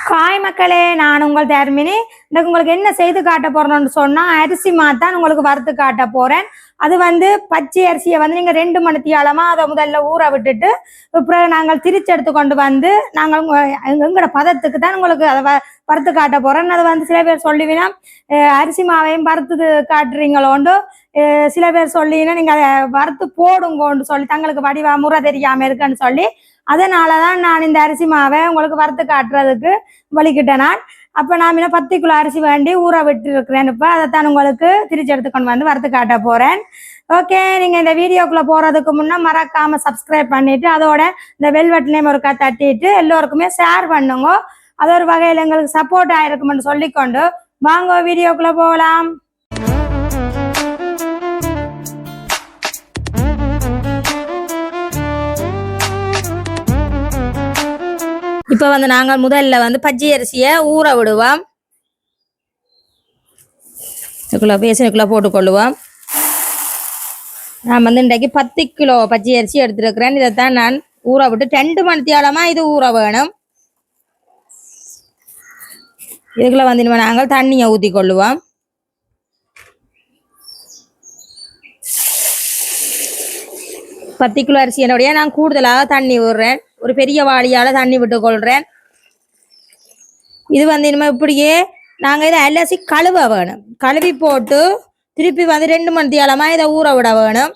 Hi மக்களே நான் உங்கள் தர்மினி. இன்னைக்கு உங்களுக்கு என்ன செய்து காட்ட போறோம்னு சொன்னா அரிசி மாத்தான் உங்களுக்கு வறுத்து காட்ட போறேன். அது வந்து பச்சை அரிசியை வந்து நீங்க ரெண்டு மணித்தியாலமா அதை முதல்ல ஊற விட்டுட்டு அப்புறம் நாங்கள் திரிச்செடுத்து கொண்டு வந்து நாங்கள் உங்க- எங்களோட பதத்துக்கு தான் உங்களுக்கு அதை வ- வறுத்து காட்ட போறேன் அது வந்து சில பேர் சொல்லுவீங்கன்னா அரிசி மாவையும் வறுத்து காட்டுறீங்களோண்டு சில பேர் சொல்லினா நீங்க அதை வறுத்து போடுங்கோன்னு சொல்லி தங்களுக்கு வடிவா முறை தெரியாம இருக்குன்னு சொல்லி அதனால தான் நான் இந்த அரிசி மாவை உங்களுக்கு வறுத்து காட்டுறதுக்கு வலிக்கிட்டேன் நான். அப்போ நான் இன்னும் பத்து கிலோ அரிசி வேண்டி ஊற விட்டுருக்கிறேன். இப்போ அதைத்தான் உங்களுக்கு திருச்சி எடுத்துக்கொண்டு வந்து வறுத்து காட்ட போகிறேன் ஓகே நீங்கள் இந்த வீடியோக்குள்ளே போகிறதுக்கு முன்னே மறக்காமல் சப்ஸ்கிரைப் பண்ணிவிட்டு அதோட இந்த வெல்வெட்லேயும் நேம் ஒருக்கா தட்டிட்டு எல்லோருக்குமே ஷேர் பண்ணுங்க. அது ஒரு வகையில் எங்களுக்கு சப்போர்ட் ஆகிருக்குமென்னு சொல்லிக்கொண்டு வாங்க வீடியோக்குள்ளே போகலாம். இப்போ வந்து நாங்கள் முதல்ல வந்து பச்சை அரிசியை ஊற விடுவோம். இதுக்குள்ள பேசினுக்குள்ள போட்டுக்கொள்ளுவோம் நான் வந்து இன்றைக்கு பத்து கிலோ பச்சை அரிசி எடுத்துருக்கிறேன். இதைத்தான் நான் ஊற விட்டு ரெண்டு மணி இது ஊற வேணும். இதுக்குள்ள வந்து நாங்கள் தண்ணியை ஊற்றி கொள்ளுவோம். பத்து கிலோ அரிசி என்னுடைய நான் கூடுதலாக தண்ணி விடுறேன் ஒரு பெரிய வாளியால் தண்ணி விட்டுக்கொள்கிறேன் இது வந்து இனிமேல் இப்படியே நாங்கள் இதை அலசி கழுவ வேணும். கழுவி போட்டு திருப்பி வந்து ரெண்டு மணி தேளமாக இதை ஊற விட வேணும்.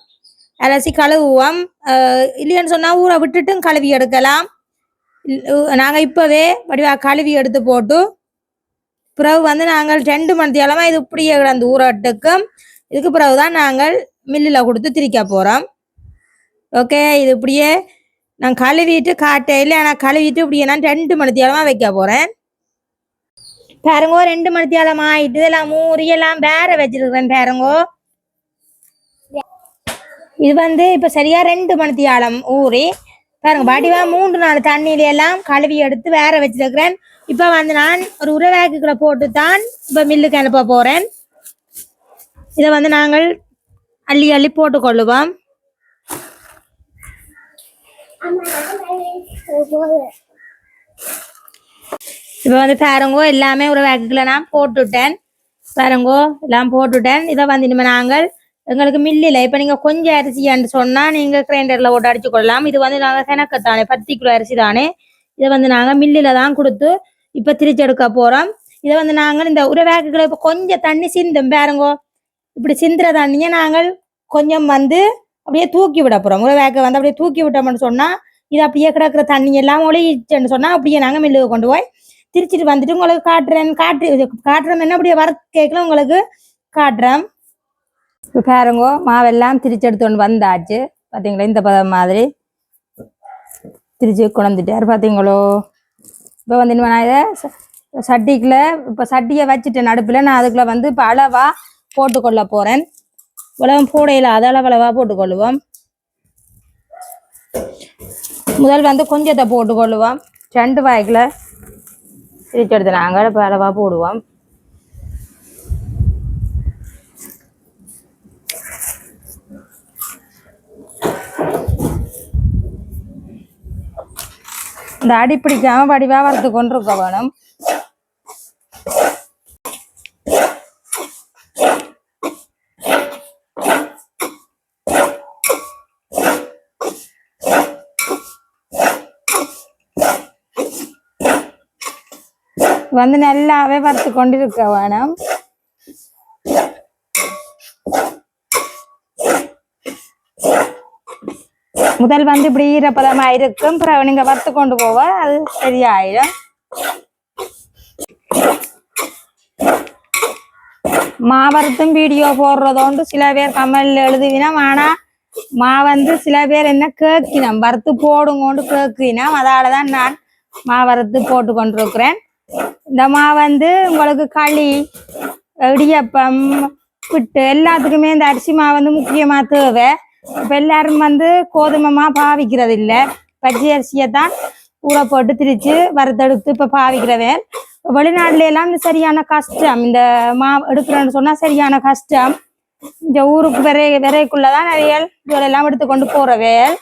அலசி கழுவுவோம். அஹ் இல்லைன்னு சொன்னால் ஊற விட்டுட்டும் கழுவி எடுக்கலாம். நாங்கள் இப்போவே வடிவா கழுவி எடுத்து போட்டு பிறகு வந்து நாங்கள் ரெண்டு மணி தேளமாக இது இப்படியே கிடந்து ஊறட்டுக்கும் இதுக்கு பிறகு தான் நாங்கள் மில்லில் கொடுத்து திரிக்க போகிறோம் ஓகே இது இப்படியே நான் கழுவிட்டு காட்டையில் நான் கழுவிட்டு இப்படியே நான் ரெண்டு மணி வைக்க போகிறேன் பாருங்கோ ரெண்டு மணித்தியாலமா இதெல்லாம் மூறியெல்லாம் எல்லாம் எல்லாம் வேற வச்சிருக்கிறேன் பாருங்கோ. இது வந்து இப்போ சரியா ரெண்டு மணித்தியாலம் ஊறி பாருங்க வடிவா மூன்று நாலு தண்ணியில எல்லாம் கழுவி எடுத்து வேற வச்சிருக்கிறேன். இப்போ வந்து நான் ஒரு உரவேக்குக்குள்ள போட்டு தான் இப்போ மில்லுக்கு அனுப்ப போகிறேன் இதை வந்து நாங்கள் அள்ளி அள்ளி போட்டுக்கொள்ளுவோம். இப்போ வந்து பாருங்கோ எல்லாமே ஒரு வேக்குல நான் போட்டுட்டேன். பாருங்கோ எல்லாம் போட்டுட்டேன். இதை வந்து இனிமேல் நாங்கள் எங்களுக்கு மில்லில் இப்போ நீங்கள் கொஞ்சம் அரிசியான்னு சொன்னால் நீங்கள் கிரைண்டரில் போட்டு அடிச்சு கொள்ளலாம். இது வந்து நாங்கள் செனக்கத்தானே பத்து கிலோ அரிசி தானே. இதை வந்து நாங்கள் மில்லில் தான் கொடுத்து இப்போ திரிச்சு எடுக்க போகிறோம் இதை வந்து நாங்கள் இந்த ஒரு வேக்குகளை இப்போ கொஞ்சம் தண்ணி சிந்தும் பாருங்கோ. இப்படி சிந்துற தண்ணியை நாங்கள் கொஞ்சம் வந்து அப்படியே தூக்கி விட போகிறோம் ஒரு வேக்க வந்து அப்படியே தூக்கி விட்டோம்னு சொன்னால் இது அப்படியே கிடக்குற தண்ணி எல்லாம் ஒழிச்சுன்னு சொன்னால் அப்படியே நாங்கள் மில்லுக்கு கொண்டு போய் திருச்சிட்டு வந்துட்டு உங்களுக்கு காட்டுறேன். காட்டு காட்டுறோம் காட்டுறேன் என்ன அப்படியே வர கேட்கல உங்களுக்கு? காட்டுறேன். இப்போ பாருங்கோ மாவெல்லாம் திரிச்சு எடுத்துட்டு வந்தாச்சு. பார்த்தீங்களா இந்த பதம் மாதிரி திரிச்சு கொண்டுட்டார் பார்த்தீங்களோ இப்போ வந்து நான் இதை ச- சட்டிக்குள்ள இப்போ சட்டியை வச்சுட்டேன் அடுப்பில் நான் அதுக்குள்ள வந்து இப்போ அளவா போட்டுக்கொள்ள போகிறேன் இவ்வளவும் போடையில் அது போட்டுக்கொள்ளுவோம். முதல் வந்து கொஞ்சத்தை போட்டுக்கொள்ளுவோம். ரெண்டு வாய்க்கில் பிரிச்செடுத்து நாங்கள் இப்போ போடுவோம். இந்த அடி பிடிக்காம வடிவாக வறுத்து கொண்டு இருக்க வேணும். வந்து நல்லாவே வறுத்து கொண்டிருக்க வேணும். முதல் வந்து இப்படி ஈரப்பதமா இருக்கும். பிறகு நீங்க வறுத்து கொண்டு போவ. அது சரியாயிடும். மாவரத்தும் வீடியோ போடுறதோண்டு சில பேர் கமெண்ட்ல எழுதுவினோம். ஆனா மா வந்து சில பேர் என்ன கேட்கினோம். வறுத்து போடுங்கோண்டு கேட்கினோம். அதால தான் நான் மாவரத்து போட்டு கொண்டிருக்கிறேன் இந்த மா வந்து உங்களுக்கு களி இடியப்பம் புட்டு எல்லாத்துக்குமே இந்த அரிசி மா வந்து முக்கியமா தேவை. இப்ப எல்லாரும் வந்து கோதுமை மா பாவிக்கிறது இல்ல பச்சை அரிசியை தான் ஊற போட்டு திரிச்சு வறுத்தெடுத்து இப்ப பாவிக்கிறவன். வெளிநாட்டுல எல்லாம் இந்த சரியான கஷ்டம். இந்த மா எடுக்கிறேன்னு சொன்னா சரியான கஷ்டம். இந்த ஊருக்கு விரை விரைக்குள்ளதான் நிறைய இதெல்லாம் எடுத்து கொண்டு போறவேல்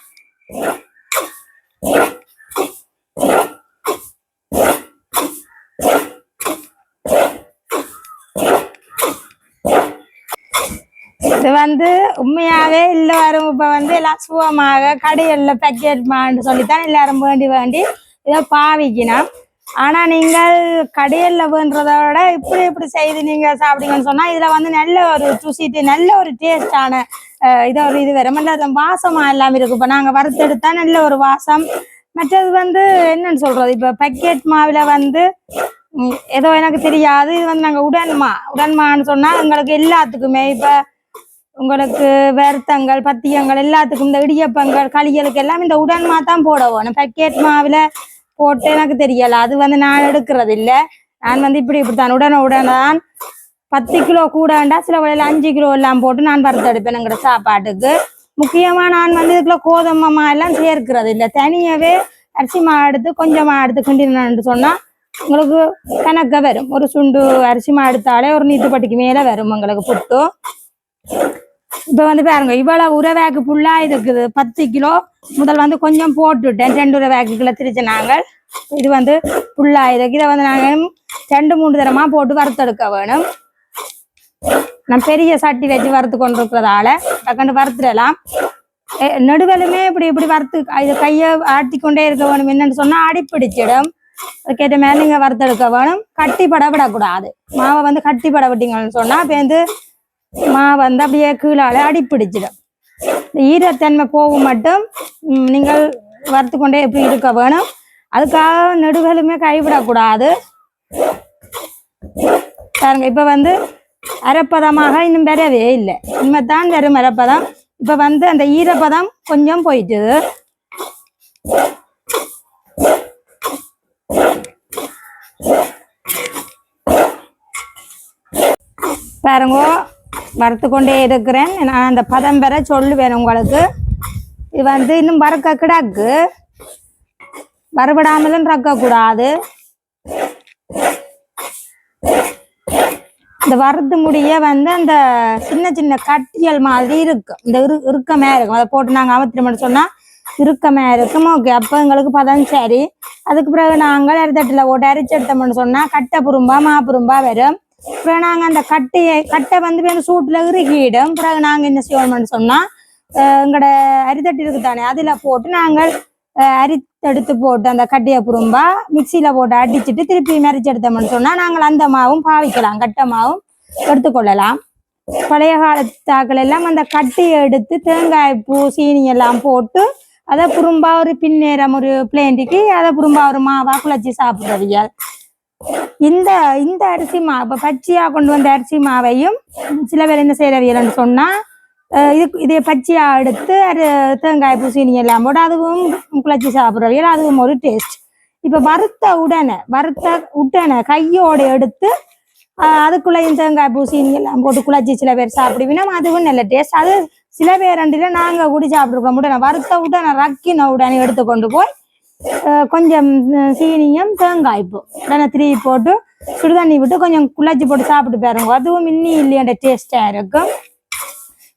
இது வந்து உண்மையாவே எல்லாரும் இப்ப வந்து எல்லாம் சுகமாக கடைகள்ல பேக்கெட் மான்னு சொல்லித்தான் எல்லாரும் வேண்டி வேண்டி இதை பாவிக்கணும் ஆனா நீங்கள் கடையல்ல வேண்டதை விட இப்படி இப்படி செய்து நீங்க சாப்பிடுங்கன்னு சொன்னா இதுல வந்து நல்ல ஒரு ருசிட்டு நல்ல ஒரு டேஸ்டான இது ஒரு இது வரும். நல்ல வாசமா எல்லாம் இருக்கு இப்ப நாங்க வறுத்தெடுத்தா நல்ல ஒரு வாசம். மற்றது வந்து என்னன்னு சொல்றது? இப்ப பக்கெட் மாவுல வந்து ஏதோ எனக்கு தெரியாது. இது வந்து நாங்க உடன்மா உடன்மான்னு சொன்னா எங்களுக்கு எல்லாத்துக்குமே. இப்ப உங்களுக்கு வருத்தங்கள் பத்தியங்கள் எல்லாத்துக்கும் இந்த இடியப்பங்கள் களிகளுக்கு எல்லாம் இந்த உடன்மா தான் போட வேணும் பக்கெட் மாவுல போட்டு எனக்கு தெரியல. அது வந்து நான் எடுக்கிறது இல்ல நான் வந்து இப்படி இப்படித்தான். உடனே உடனே பத்து கிலோ கூட வேண்டா சில வேளையில அஞ்சு கிலோ எல்லாம் போட்டு நான் வறுத்தெடுப்பேன் எங்கிற சாப்பாட்டுக்கு. முக்கியமா நான் வந்து இதுக்குள்ள கோதுமை மா எல்லாம் சேர்க்கிறது இல்ல தனியாவே அரிசி மா எடுத்து கொஞ்சமா எடுத்து கிண்டினு சொன்னா உங்களுக்கு கணக்க வரும். ஒரு சுண்டு அரிசி மா எடுத்தாலே ஒரு நீட்டுப்பட்டிக்கு மேல வரும் உங்களுக்கு புட்டு. இப்ப வந்து பாருங்க இவ்வளவு உரவேக்கு புல்லா இருக்குது. பத்து கிலோ முதல் வந்து கொஞ்சம் போட்டுட்டேன். ரெண்டு உரவேக்குள்ள திரிச்சு நாங்கள். இது வந்து புல்லா இருக்கு. இதை வந்து நாங்க ரெண்டு மூணு தரமா போட்டு வறுத்தெடுக்க வேணும். நான் பெரிய சட்டி வச்சு வறுத்து கொண்டு இருக்கிறதால டக்குன்னு வறுத்துடலாம். நடுவலுமே இப்படி இப்படி வறுத்து இது கையை ஆட்டி கொண்டே இருக்க வேணும். என்னன்னு சொன்னா அடிப்பிடிச்சிடும். அதுக்கேற்ற மேலே நீங்க வறுத்தெடுக்க வேணும். கட்டி பட விடக்கூடாது மாவை வந்து கட்டி பட விட்டீங்கன்னு சொன்னா இப்போ வந்து மா வந்து அப்படியே கீழால அடிப்பிடிச்சிடும். பிடிச்சிடும் ஈரத்தன்மை போகும் மட்டும் நீங்கள் வறுத்து கொண்டே எப்படி இருக்க வேணும். அதுக்காக நெடுகளுமே கைவிடக்கூடாது. பாருங்க இப்ப வந்து அரைப்பதமாக இன்னும் வரவே இல்லை. இனிமேதான் வெறும் அரைப்பதம். இப்ப வந்து அந்த ஈரப்பதம் கொஞ்சம் போயிட்டுது பாருங்க வறுத்து கொண்டே இருக்கிறேன். நான் அந்த பதம் பெற சொல்லுவேன் உங்களுக்கு. இது வந்து இன்னும் வறுக்க கிடக்கு. வறுபடாமலும் இருக்கக்கூடாது இந்த வறுத்து முடிய வந்து அந்த சின்ன சின்ன கட்டியல் மாதிரி இருக்கும் இந்த இரு இறுக்கமே இருக்கும். அதை போட்டு நாங்கள் அமர்த்தினோம்னு சொன்னால் இறுக்கமே இருக்கும். ஓகே அப்போ எங்களுக்கு பதம் சரி. அதுக்கு பிறகு நாங்கள் அரித்தட்டில் போட்டு அரிச்சு எடுத்தோம்னு சொன்னால் கட்டை புரும்பா மாப்புரும்பா வரும். அப்புறம் நாங்கள் அந்த கட்டையை கட்டை வந்து அந்த சூட்டில் இறுகிடும் பிறகு நாங்கள் என்ன செய்வோம்னு சொன்னா எங்களோட அரித்தட்டு இருக்கு தானே அதில் போட்டு நாங்கள் அரித்தெடுத்து போட்டு அந்த கட்டையை புறம்பா மிக்சியில் போட்டு அடிச்சிட்டு திருப்பி மரிச்சு எடுத்தோம்னு சொன்னா நாங்கள் அந்த மாவும் பாவிக்கலாம் கட்டை மாவும் எடுத்துக்கொள்ளலாம் பழைய காலத்தாக்கள் எல்லாம் அந்த கட்டியை எடுத்து தேங்காய் பூ சீனி எல்லாம் போட்டு அதை குறும்பா ஒரு பின்னேரம் ஒரு பிளேண்டிக்கு அதை புரும்பா ஒரு மாவா குழச்சி சாப்பிட்றவியல் இந்த இந்த அரிசி மாவு இப்ப பச்சையா கொண்டு வந்த அரிசி மாவையும் சில பேர் என்ன செய்யறவியல்னு சொன்னா இது இதை பச்சையா எடுத்து அது தேங்காய் பூ எல்லாம் போட்டு அதுவும் குழச்சி சாப்பிட்றவியல் அதுவும் ஒரு டேஸ்ட் இப்ப வறுத்த உடனே வறுத்த உடனே கையோட எடுத்து ஆஹ் அதுக்குள்ளேயும் தேங்காய் பூசி எல்லாம் போட்டு குழச்சி சில பேர் சாப்பிடுவீங்க அதுவும் நல்ல டேஸ்ட் அது சில பேர் ரெண்டுல நாங்க குடி சாப்பிட்டுருக்கோம் உடனே வறுத்த உடனே ரக்கின உடனே எடுத்து கொண்டு போய் கொஞ்சம் சீனியும் தேங்காய் உடனே திருப்பி போட்டு சுடுதண்ணி விட்டு கொஞ்சம் குழச்சி போட்டு சாப்பிட்டு பாருங்க. அதுவும் இன்னி இல்லையாண்ட டேஸ்டா இருக்கும்.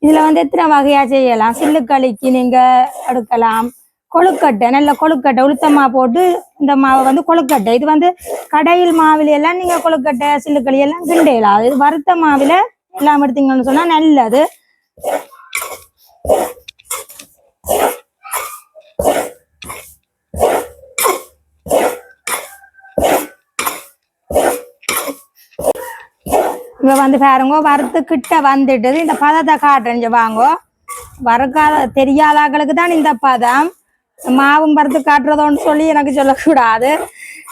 இதுல வந்து எத்தனை வகையா செய்யலாம்? சில்லுக்களிக்கு நீங்க எடுக்கலாம். கொழுக்கட்டை நல்ல கொழுக்கட்டை உளுத்தமா போட்டு இந்த மாவை வந்து கொழுக்கட்டை. இது வந்து கடையில் மாவில் எல்லாம் நீங்க கொழுக்கட்டை சில்லுக்களி எல்லாம் கிண்டையலாம் இது வறுத்த மாவில் எல்லாம் எடுத்தீங்கன்னு சொன்னா நல்லது. இவ வந்து பாருங்க வறுத்து கிட்ட வந்துட்டுது. இந்த பதத்தை காட்டுறேன் வாங்கோ. வறுக்காத தெரியாதாக்களுக்கு தான் இந்த பதம். மாவும் பருத்து காட்டுறதோன்னு சொல்லி எனக்கு சொல்லக்கூடாது.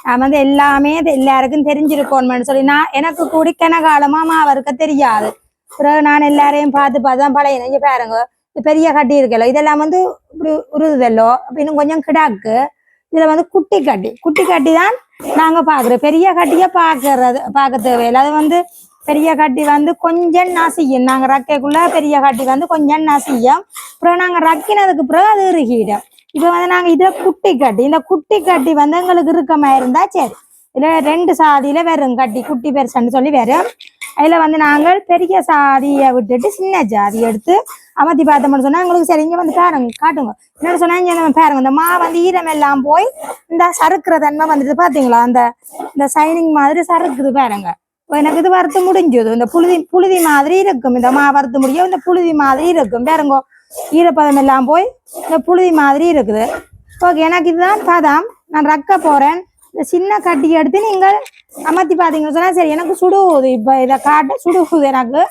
நான் வந்து எல்லாமே எல்லாருக்கும் தெரிஞ்சிருக்கோன்னு சொல்லி நான் எனக்கு கூடி காலமா மாவு வறுக்க தெரியாது. பிறகு நான் எல்லாரையும் பார்த்து பார்த்து தான் பழைய நெஞ்சு பாருங்க பெரிய கட்டி இருக்கല്ലോ இதெல்லாம் வந்து இப்படி உருதுதல்லோ அப்படின்னு கொஞ்சம் கிடாக்கு. இதுல வந்து குட்டி கட்டி. குட்டி கட்டி தான் நாங்க பாக்குறோம். பெரிய கட்டியை பாக்குறது பார்க்க தேவையில்லை. அது வந்து பெரிய கட்டி வந்து கொஞ்சம் நசியும். நாங்க ரக்கைக்குள்ள பெரிய கட்டி வந்து கொஞ்சம் நாசியம். அப்புறம் நாங்க ரக்கினதுக்கு பிறகு அது இறுகிடும். இப்ப வந்து நாங்க இதை குட்டி கட்டி இந்த குட்டி கட்டி வந்து எங்களுக்கு இறுக்கமா இருந்தா சரி. இதுல ரெண்டு சாதியில வரும் கட்டி குட்டி பெருசுன்னு சொல்லி வரும். அதுல வந்து நாங்கள் பெரிய சாதியை விட்டுட்டு சின்ன சாதி எடுத்து அமர்த்தி பார்த்தோம்னு சொன்னா எங்களுக்கு சரி இங்க வந்து பாருங்க காட்டுங்க. என்ன சொன்னா இங்க பாருங்க இந்த மா வந்து ஈரம் எல்லாம் போய் இந்த சறுக்குற தன்மை வந்துட்டு பாத்தீங்களா? அந்த இந்த சைனிங் மாதிரி சறுக்குது பாருங்க. எனக்கு இது வறுத்து முடிஞ்சது. இந்த புழுதி புழுதி மாதிரி இருக்கும். இந்த மா வறுத்து முடியும். இந்த புழுதி மாதிரி இருக்கும். பாருங்கோ ஈரப்பதம் எல்லாம் போய் இந்த புழுதி மாதிரி இருக்குது. ஓகே எனக்கு இதுதான் பதம். நான் ரக்க போறேன். இந்த சின்ன கட்டி எடுத்து நீங்கள் அமர்த்தி பார்த்தீங்கன்னு சொன்னா சரி எனக்கு சுடுகுது இப்போ இதை காட்ட சுடுகுது எனக்கு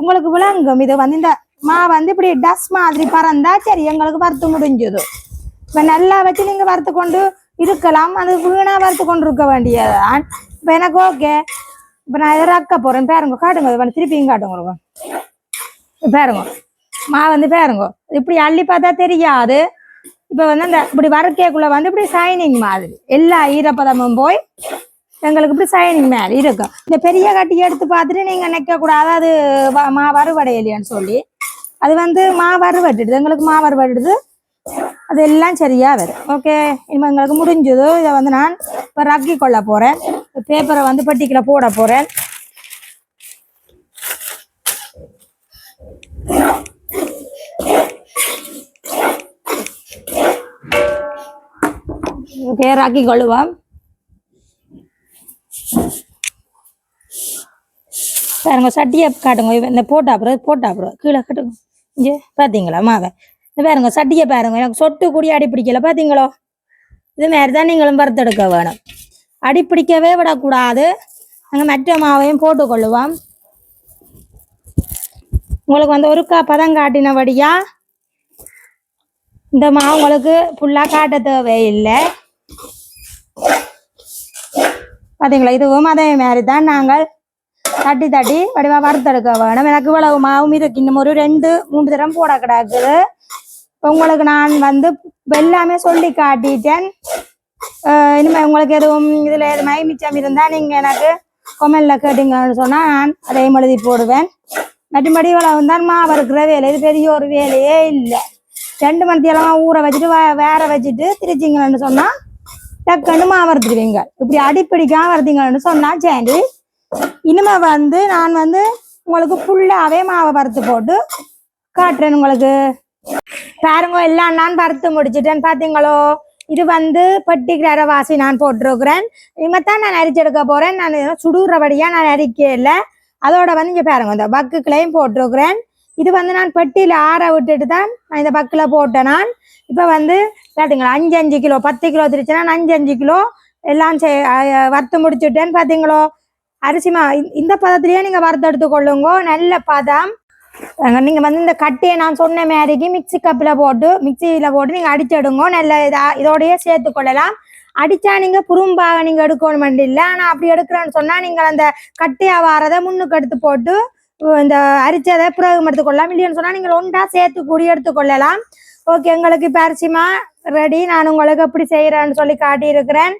உங்களுக்கு விளங்கும். இது வந்து இந்த மா வந்து இப்படி டஸ் மாதிரி பறந்தா சரி எங்களுக்கு வறுத்து முடிஞ்சது. இப்போ நல்லா வச்சு நீங்க வறுத்து கொண்டு இருக்கலாம். அது வீணா வறுத்து கொண்டு இருக்க வேண்டியதுதான். இப்போ எனக்கு ஓகே இப்போ நான் இதை ரக்க போறேன்? பாருங்க காட்டுங்க. இது வந்து திருப்பியும் காட்டுங்க இப்ப பாருங்க. மா வந்து பாருங்க. இப்படி அள்ளி பார்த்தா தெரியாது. இப்போ வந்து அந்த இப்படி வறுக்கைக்குள்ள வந்து இப்படி சைனிங் மாதிரி. எல்லா ஈரப்பதமும் போய் எங்களுக்கு இப்படி சைனிங் மேலே இருக்கும். இந்த பெரிய கட்டி எடுத்து பார்த்துட்டு நீங்க நினைக்க கூடாது அது வ- மா வறுவடையலையான்னு சொல்லி. அது வந்து மா வறுவட்டுடுது எங்களுக்கு மா வறுவட்டுடுது அது எல்லாம் சரியா வரும். ஓகே இனிமே எங்களுக்கு முடிஞ்சது. இதை வந்து நான் இப்போ ரக்கி கொள்ள போறேன். பேப்பரை வந்து பட்டிக்கில் போட போறேன். பேராக்கி கொள்ளுவோம் பாருங்க சட்டியை காட்டுங்க. இந்த போட்டா அப்புறம் போட்டா அப்புறம். கீழே கட்டுங்க. இங்கே பார்த்தீங்களா மாவை. இந்த பாருங்க சட்டியை பாருங்க. எனக்கு சொட்டு கூடிய அடி பிடிக்கல பார்த்தீங்களோ இது மாதிரி தான் நீங்களும் வறுத்தெடுக்க வேணும். அடி பிடிக்கவே விடக்கூடாது. நாங்கள் மற்ற மாவையும் போட்டுக்கொள்ளுவோம். உங்களுக்கு வந்து ஒருக்கா பதம் காட்டினபடியாக இந்த மாவு உங்களுக்கு ஃபுல்லாக காட்ட தேவையில்லை. பார்த்தீங்களா இதுவும் அதே மாதிரி தான் நாங்கள் தட்டி தட்டி வடிவா வறுத்தெடுக்க வேணும். எனக்கு இவ்வளவு மாவும் இருக்கு. இன்னும் ஒரு ரெண்டு மூன்று தரம் போட கிடக்குது. இப்போ உங்களுக்கு நான் வந்து எல்லாமே சொல்லி காட்டிட்டேன். இனிமேல் இனிமே உங்களுக்கு எதுவும் இதில் எது மை மிச்சம் இருந்தால் நீங்கள் எனக்கு கொமெண்டில் கேட்டீங்கன்னு சொன்னால் நான் அதையும் எழுதி போடுவேன். மற்றபடி இவ்வளவு தான் மாவு இருக்கிற வேலை. இது பெரிய ஒரு வேலையே இல்லை. ரெண்டு மணித்தேலமாக ஊற வச்சுட்டு வே வேற வச்சுட்டு திரிச்சிங்கன்னு சொன்னால் டக்குன்னு மாவு வறுத்துக்குவீங்க இப்படி அடிப்பிடிக்காம வறுத்தீங்கன்னு சொன்னால் சரி. இனிமே வந்து நான் வந்து உங்களுக்கு ஃபுல்லாகவே மாவை பருத்து போட்டு காட்டுறேன் உங்களுக்கு. பாருங்க எல்லாம் நான் வறுத்து முடிச்சிட்டேன். பார்த்தீங்களோ இது வந்து பட்டிக்கிற வாசி நான் போட்டிருக்கிறேன். இனிமே தான் நான் அரிச்செடுக்க போறேன். நான் சுடுறபடியாக நான் அரிக்கல. அதோட வந்து இங்கே பாருங்க இந்த பக்குக்களையும் போட்டிருக்கிறேன். இது வந்து நான் பெட்டியில் ஆற விட்டுட்டு தான் நான் இந்த பக்கில் போட்டேன் நான். இப்போ வந்து கேட்டுங்களா அஞ்சு அஞ்சு கிலோ பத்து கிலோ திருச்சுன்னா நான் அஞ்சு அஞ்சு கிலோ எல்லாம் செ- வறுத்து முடிச்சுட்டேன் பார்த்தீங்களோ அரிசிமா இந்த- பதத்திலேயே நீங்கள் வறுத்தெடுத்து கொள்ளுங்க நல்ல பதம். நீங்கள் நீங்க வந்து இந்த கட்டியை நான் சொன்ன மாதிரிக்கு மிக்ஸி கப்பில் போட்டு மிக்சியில் போட்டு நீங்கள் அடிச்செடுங்க. நல்ல இதா இதோடயே சேர்த்து கொள்ளலாம். அடிச்சா நீங்க புறும்பாக நீங்க எடுக்கணும் இல்லை. ஆனா அப்படி எடுக்கிறேன்னு சொன்னா நீங்கள் அந்த கட்டியா வாரதை முன்னுக்கு எடுத்து போட்டு இந்த அரிச்சதை பிறகு எடுத்துக்கொள்ளலாம். இல்லைன்னு சொன்னா நீங்கள் ஒன்றா சேர்த்து கூடி எடுத்துக்கொள்ளலாம் ஓகே எங்களுக்கு இப்போ ரெடி நான் உங்களுக்கு எப்படி செய்யறேன்னு சொல்லி காட்டியிருக்கிறேன்.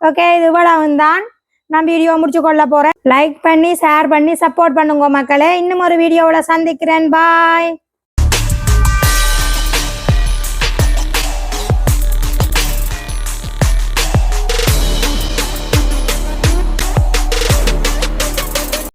ஓகே இது இவ்வளவு தான் நான் வீடியோ முடிச்சு கொள்ள போறேன். லைக் பண்ணி ஷேர் பண்ணி சப்போர்ட் பண்ணுங்க மக்களே. இன்னும் ஒரு வீடியோவில் சந்திக்கிறேன். பாய்